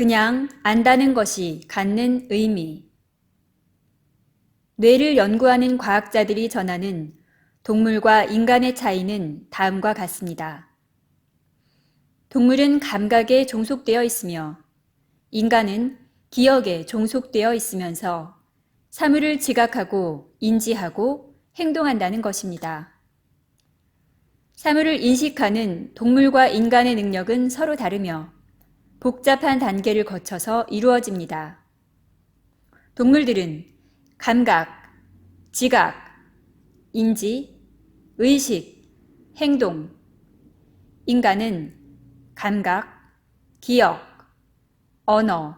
그냥 안다는 것이 갖는 의미. 뇌를 연구하는 과학자들이 전하는 동물과 인간의 차이는 다음과 같습니다. 동물은 감각에 종속되어 있으며 인간은 기억에 종속되어 있으면서 사물을 지각하고 인지하고 행동한다는 것입니다. 사물을 인식하는 동물과 인간의 능력은 서로 다르며 복잡한 단계를 거쳐서 이루어집니다. 동물들은 감각, 지각, 인지, 의식, 행동, 인간은 감각, 기억, 언어,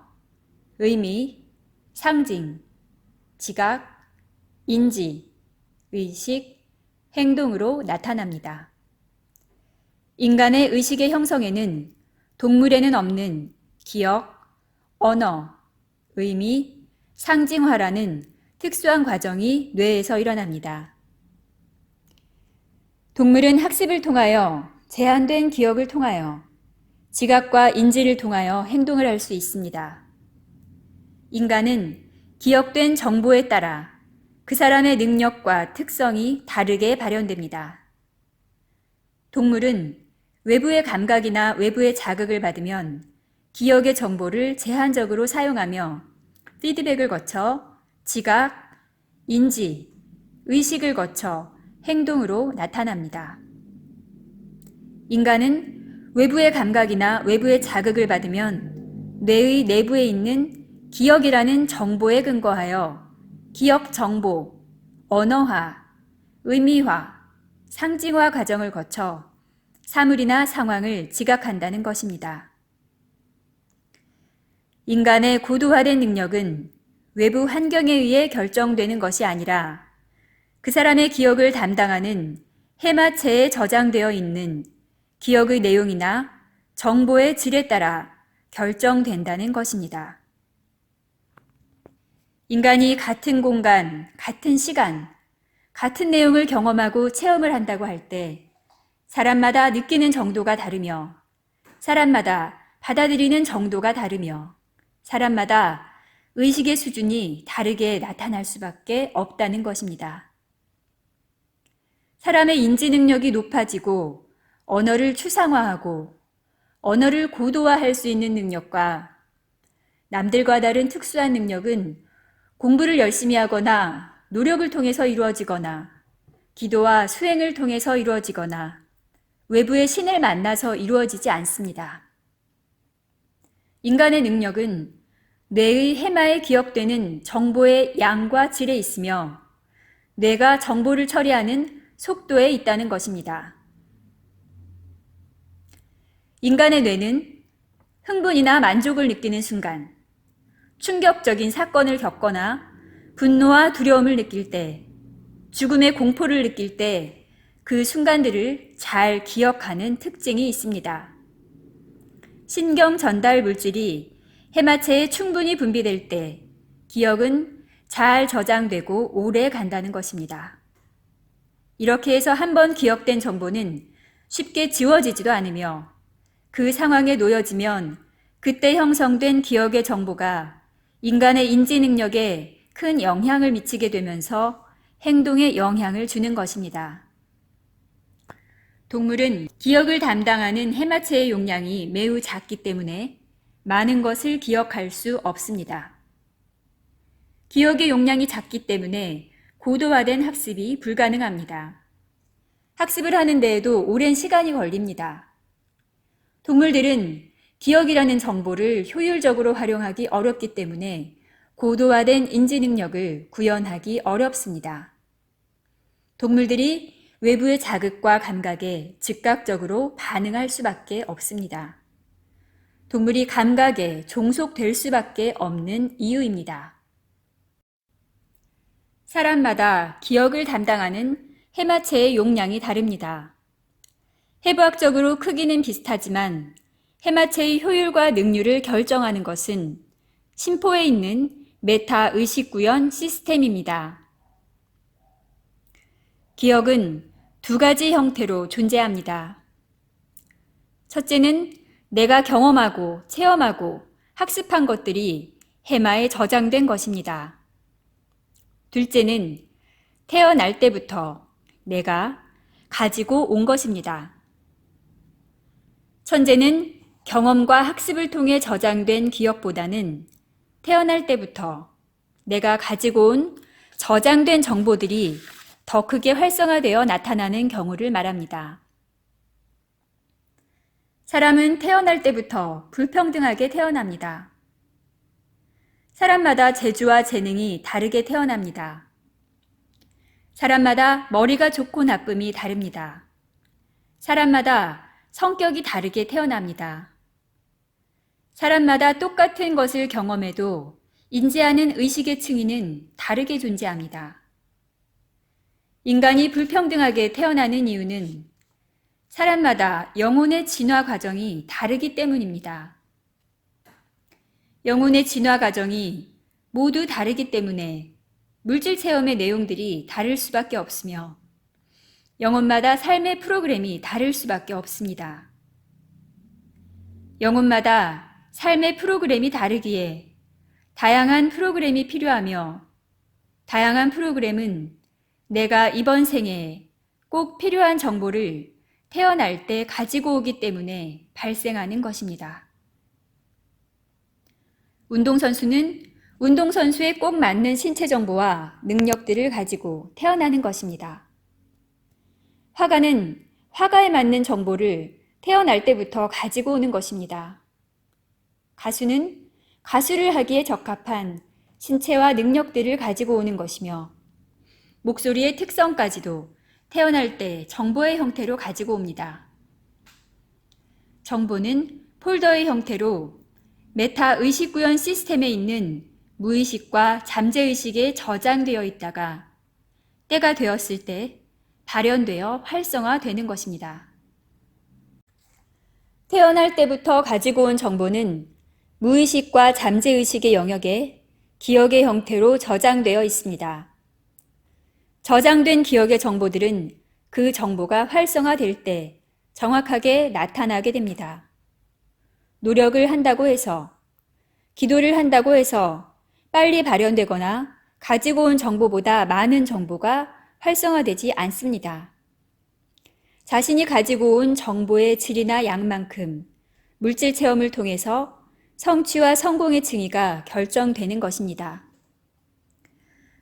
의미, 상징, 지각, 인지, 의식, 행동으로 나타납니다. 인간의 의식의 형성에는 동물에는 없는 기억, 언어, 의미, 상징화라는 특수한 과정이 뇌에서 일어납니다. 동물은 학습을 통하여 제한된 기억을 통하여 지각과 인지를 통하여 행동을 할 수 있습니다. 인간은 기억된 정보에 따라 그 사람의 능력과 특성이 다르게 발현됩니다. 동물은 외부의 감각이나 외부의 자극을 받으면 기억의 정보를 제한적으로 사용하며 피드백을 거쳐 지각, 인지, 의식을 거쳐 행동으로 나타납니다. 인간은 외부의 감각이나 외부의 자극을 받으면 뇌의 내부에 있는 기억이라는 정보에 근거하여 기억 정보, 언어화, 의미화, 상징화 과정을 거쳐 사물이나 상황을 지각한다는 것입니다. 인간의 고도화된 능력은 외부 환경에 의해 결정되는 것이 아니라 그 사람의 기억을 담당하는 해마체에 저장되어 있는 기억의 내용이나 정보의 질에 따라 결정된다는 것입니다. 인간이 같은 공간, 같은 시간, 같은 내용을 경험하고 체험을 한다고 할 때 사람마다 느끼는 정도가 다르며 사람마다 받아들이는 정도가 다르며 사람마다 의식의 수준이 다르게 나타날 수밖에 없다는 것입니다. 사람의 인지 능력이 높아지고 언어를 추상화하고 언어를 고도화할 수 있는 능력과 남들과 다른 특수한 능력은 공부를 열심히 하거나 노력을 통해서 이루어지거나 기도와 수행을 통해서 이루어지거나 외부의 신을 만나서 이루어지지 않습니다. 인간의 능력은 뇌의 해마에 기억되는 정보의 양과 질에 있으며 뇌가 정보를 처리하는 속도에 있다는 것입니다. 인간의 뇌는 흥분이나 만족을 느끼는 순간, 충격적인 사건을 겪거나 분노와 두려움을 느낄 때, 죽음의 공포를 느낄 때 그 순간들을 잘 기억하는 특징이 있습니다. 신경 전달 물질이 해마체에 충분히 분비될 때 기억은 잘 저장되고 오래 간다는 것입니다. 이렇게 해서 한번 기억된 정보는 쉽게 지워지지도 않으며 그 상황에 놓여지면 그때 형성된 기억의 정보가 인간의 인지 능력에 큰 영향을 미치게 되면서 행동에 영향을 주는 것입니다. 동물은 기억을 담당하는 해마체의 용량이 매우 작기 때문에 많은 것을 기억할 수 없습니다. 기억의 용량이 작기 때문에 고도화된 학습이 불가능합니다. 학습을 하는 데에도 오랜 시간이 걸립니다. 동물들은 기억이라는 정보를 효율적으로 활용하기 어렵기 때문에 고도화된 인지 능력을 구현하기 어렵습니다. 동물들이 외부의 자극과 감각에 즉각적으로 반응할 수밖에 없습니다. 동물이 감각에 종속될 수밖에 없는 이유입니다. 사람마다 기억을 담당하는 해마체의 용량이 다릅니다. 해부학적으로 크기는 비슷하지만 해마체의 효율과 능률을 결정하는 것은 심포에 있는 메타 의식 구현 시스템입니다. 기억은 두 가지 형태로 존재합니다. 첫째는 내가 경험하고 체험하고 학습한 것들이 해마에 저장된 것입니다. 둘째는 태어날 때부터 내가 가지고 온 것입니다. 천재는 경험과 학습을 통해 저장된 기억보다는 태어날 때부터 내가 가지고 온 저장된 정보들이 더 크게 활성화되어 나타나는 경우를 말합니다. 사람은 태어날 때부터 불평등하게 태어납니다. 사람마다 재주와 재능이 다르게 태어납니다. 사람마다 머리가 좋고 나쁨이 다릅니다. 사람마다 성격이 다르게 태어납니다. 사람마다 똑같은 것을 경험해도 인지하는 의식의 층위는 다르게 존재합니다. 인간이 불평등하게 태어나는 이유는 사람마다 영혼의 진화 과정이 다르기 때문입니다. 영혼의 진화 과정이 모두 다르기 때문에 물질 체험의 내용들이 다를 수밖에 없으며 영혼마다 삶의 프로그램이 다를 수밖에 없습니다. 영혼마다 삶의 프로그램이 다르기에 다양한 프로그램이 필요하며 다양한 프로그램은 내가 이번 생에 꼭 필요한 정보를 태어날 때 가지고 오기 때문에 발생하는 것입니다. 운동선수는 운동선수에 꼭 맞는 신체 정보와 능력들을 가지고 태어나는 것입니다. 화가는 화가에 맞는 정보를 태어날 때부터 가지고 오는 것입니다. 가수는 가수를 하기에 적합한 신체와 능력들을 가지고 오는 것이며 목소리의 특성까지도 태어날 때 정보의 형태로 가지고 옵니다. 정보는 폴더의 형태로 메타 의식 구현 시스템에 있는 무의식과 잠재의식에 저장되어 있다가 때가 되었을 때 발현되어 활성화되는 것입니다. 태어날 때부터 가지고 온 정보는 무의식과 잠재의식의 영역에 기억의 형태로 저장되어 있습니다. 저장된 기억의 정보들은 그 정보가 활성화될 때 정확하게 나타나게 됩니다. 노력을 한다고 해서, 기도를 한다고 해서 빨리 발현되거나 가지고 온 정보보다 많은 정보가 활성화되지 않습니다. 자신이 가지고 온 정보의 질이나 양만큼 물질 체험을 통해서 성취와 성공의 층위가 결정되는 것입니다.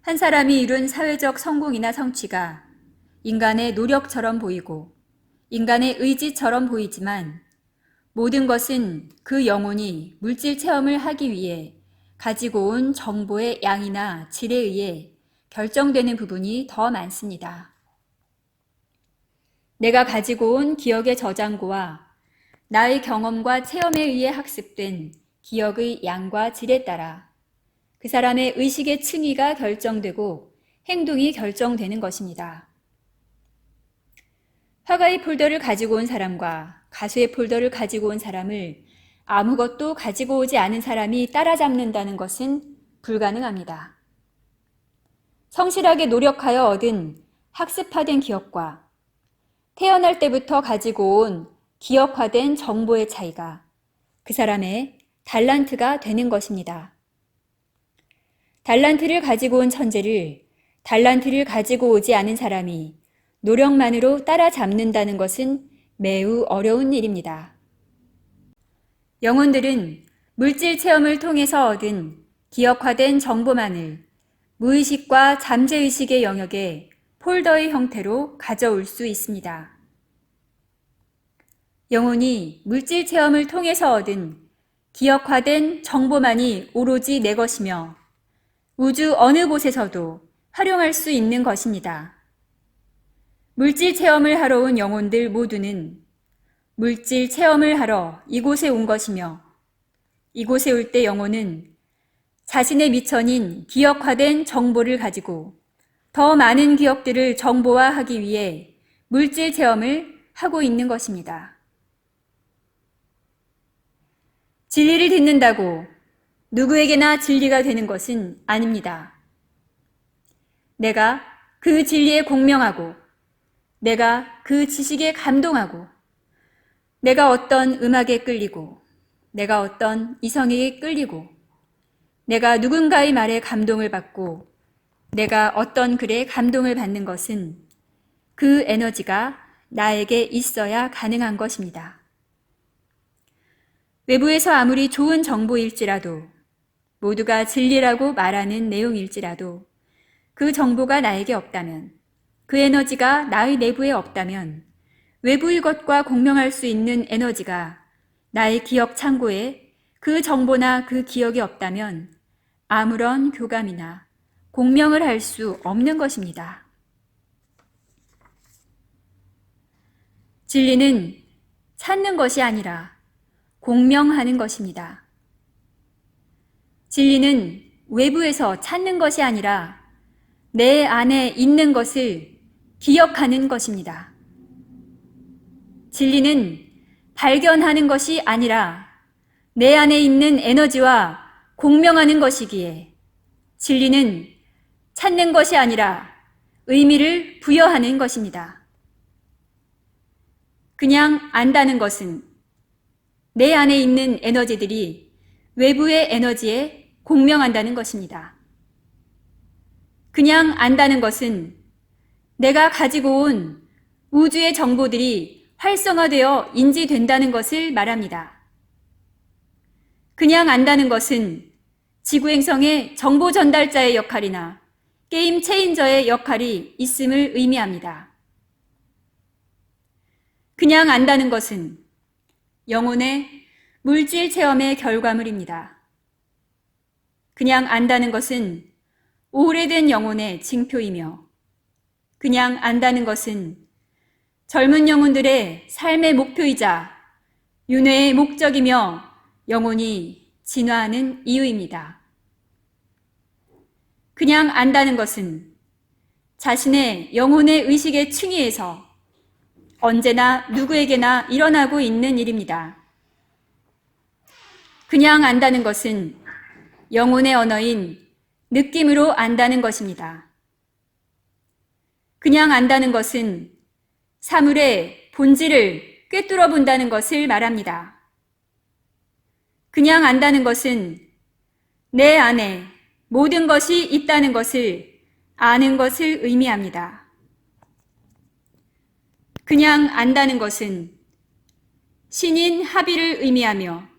한 사람이 이룬 사회적 성공이나 성취가 인간의 노력처럼 보이고 인간의 의지처럼 보이지만 모든 것은 그 영혼이 물질 체험을 하기 위해 가지고 온 정보의 양이나 질에 의해 결정되는 부분이 더 많습니다. 내가 가지고 온 기억의 저장고와 나의 경험과 체험에 의해 학습된 기억의 양과 질에 따라 그 사람의 의식의 층위가 결정되고 행동이 결정되는 것입니다. 화가의 폴더를 가지고 온 사람과 가수의 폴더를 가지고 온 사람을 아무것도 가지고 오지 않은 사람이 따라잡는다는 것은 불가능합니다. 성실하게 노력하여 얻은 학습화된 기억과 태어날 때부터 가지고 온 기억화된 정보의 차이가 그 사람의 달란트가 되는 것입니다. 달란트를 가지고 온 천재를 달란트를 가지고 오지 않은 사람이 노력만으로 따라잡는다는 것은 매우 어려운 일입니다. 영혼들은 물질 체험을 통해서 얻은 기억화된 정보만을 무의식과 잠재의식의 영역에 폴더의 형태로 가져올 수 있습니다. 영혼이 물질 체험을 통해서 얻은 기억화된 정보만이 오로지 내 것이며 우주 어느 곳에서도 활용할 수 있는 것입니다. 물질 체험을 하러 온 영혼들 모두는 물질 체험을 하러 이곳에 온 것이며 이곳에 올 때 영혼은 자신의 미천인 기억화된 정보를 가지고 더 많은 기억들을 정보화하기 위해 물질 체험을 하고 있는 것입니다. 진리를 듣는다고 누구에게나 진리가 되는 것은 아닙니다. 내가 그 진리에 공명하고 내가 그 지식에 감동하고 내가 어떤 음악에 끌리고 내가 어떤 이성에게 끌리고 내가 누군가의 말에 감동을 받고 내가 어떤 글에 감동을 받는 것은 그 에너지가 나에게 있어야 가능한 것입니다. 외부에서 아무리 좋은 정보일지라도 모두가 진리라고 말하는 내용일지라도 그 정보가 나에게 없다면 그 에너지가 나의 내부에 없다면 외부의 것과 공명할 수 있는 에너지가 나의 기억 창고에 그 정보나 그 기억이 없다면 아무런 교감이나 공명을 할 수 없는 것입니다. 진리는 찾는 것이 아니라 공명하는 것입니다. 진리는 외부에서 찾는 것이 아니라 내 안에 있는 것을 기억하는 것입니다. 진리는 발견하는 것이 아니라 내 안에 있는 에너지와 공명하는 것이기에 진리는 찾는 것이 아니라 의미를 부여하는 것입니다. 그냥 안다는 것은 내 안에 있는 에너지들이 외부의 에너지에 공명한다는 것입니다. 그냥 안다는 것은 내가 가지고 온 우주의 정보들이 활성화되어 인지된다는 것을 말합니다. 그냥 안다는 것은 지구행성의 정보 전달자의 역할이나 게임 체인저의 역할이 있음을 의미합니다. 그냥 안다는 것은 영혼의 물질 체험의 결과물입니다. 그냥 안다는 것은 오래된 영혼의 징표이며 그냥 안다는 것은 젊은 영혼들의 삶의 목표이자 윤회의 목적이며 영혼이 진화하는 이유입니다. 그냥 안다는 것은 자신의 영혼의 의식의 층위에서 언제나 누구에게나 일어나고 있는 일입니다. 그냥 안다는 것은 영혼의 언어인 느낌으로 안다는 것입니다. 그냥 안다는 것은 사물의 본질을 꿰뚫어 본다는 것을 말합니다. 그냥 안다는 것은 내 안에 모든 것이 있다는 것을 아는 것을 의미합니다. 그냥 안다는 것은 신인 합의를 의미하며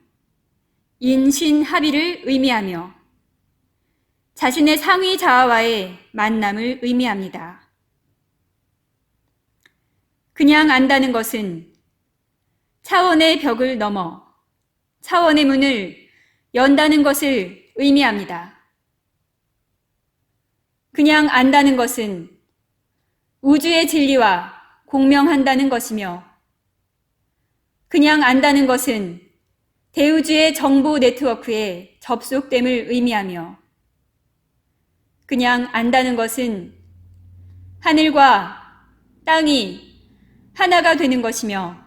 인신 합의를 의미하며 자신의 상위 자아와의 만남을 의미합니다. 그냥 안다는 것은 차원의 벽을 넘어 차원의 문을 연다는 것을 의미합니다. 그냥 안다는 것은 우주의 진리와 공명한다는 것이며 그냥 안다는 것은 대우주의 정보 네트워크에 접속됨을 의미하며 그냥 안다는 것은 하늘과 땅이 하나가 되는 것이며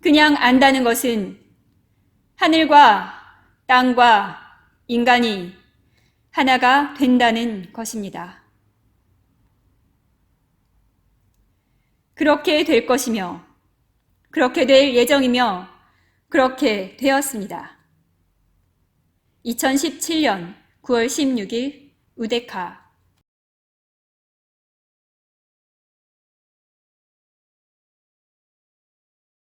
그냥 안다는 것은 하늘과 땅과 인간이 하나가 된다는 것입니다. 그렇게 될 것이며 그렇게 될 예정이며 그렇게 되었습니다. 2017년 9월 16일 우데카